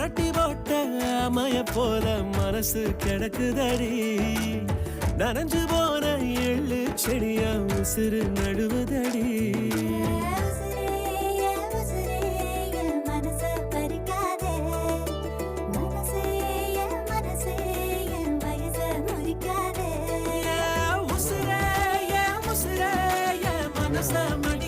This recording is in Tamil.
புரட்டி போட்ட அமைய போல மனசு கிடக்குதடி. நனைஞ்சு போன எள்ளு செடியா உசுறு நடுவுதடி. Summer